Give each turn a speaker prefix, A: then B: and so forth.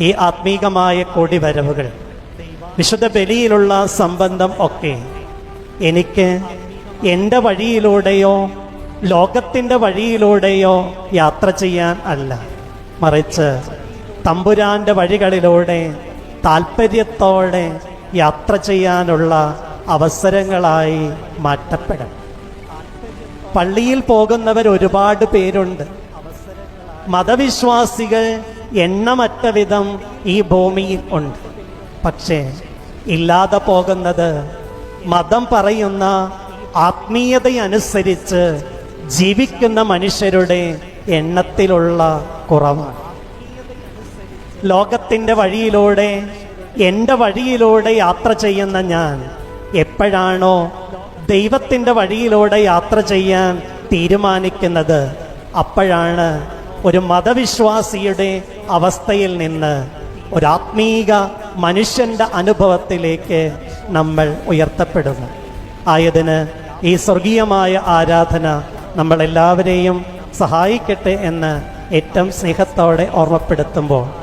A: ഈ ആത്മീകമായ കൊടിവരവുകൾ വിശുദ്ധ ബലിയിലുള്ള സംബന്ധം ഒക്കെ എനിക്ക് എന്റെ വഴിയിലൂടെയോ ലോകത്തിന്റെ വഴിയിലൂടെയോ യാത്ര ചെയ്യാൻ അല്ല. മറിച്ച് തമ്പുരാന്റെ വഴികളിലൂടെ താല്പര്യത്തോടെ യാത്ര ചെയ്യാനുള്ള അവസരങ്ങളായി മാറ്റപ്പെടണം പള്ളിയിൽ പോകുന്നവർ ഒരുപാട് പേരുണ്ട്. മതവിശ്വാസികൾ എണ്ണമറ്റ വിധം ഈ ഭൂമിയിൽ ഉണ്ട്. പക്ഷേ ഇല്ലാതെ പോകുന്നത് മതം പറയുന്ന ആത്മീയതയനുസരിച്ച് ജീവിക്കുന്ന മനുഷ്യരുടെ എണ്ണത്തിലുള്ള കുറവാണ്. ലോകത്തിന്റെ വഴിയിലൂടെ എന്റെ വഴിയിലൂടെ യാത്ര ചെയ്യുന്ന ഞാൻ എപ്പോഴാണോ ദൈവത്തിന്റെ വഴിയിലൂടെ യാത്ര ചെയ്യാൻ തീരുമാനിക്കുന്നത് അപ്പോഴാണ് ഒരു മതവിശ്വാസിയുടെ അവസ്ഥയിൽ നിന്ന് ഒരാത്മീക മനുഷ്യന്റെ അനുഭവത്തിലേക്ക് നമ്മൾ ഉയർത്തപ്പെടുന്നു. ആയതിന് ഈ സ്വർഗീയമായ ആരാധന നമ്മളെല്ലാവരെയും സഹായിക്കട്ടെ എന്ന് ഏറ്റവും സ്നേഹത്തോടെ ഓർമ്മപ്പെടുത്തുമ്പോൾ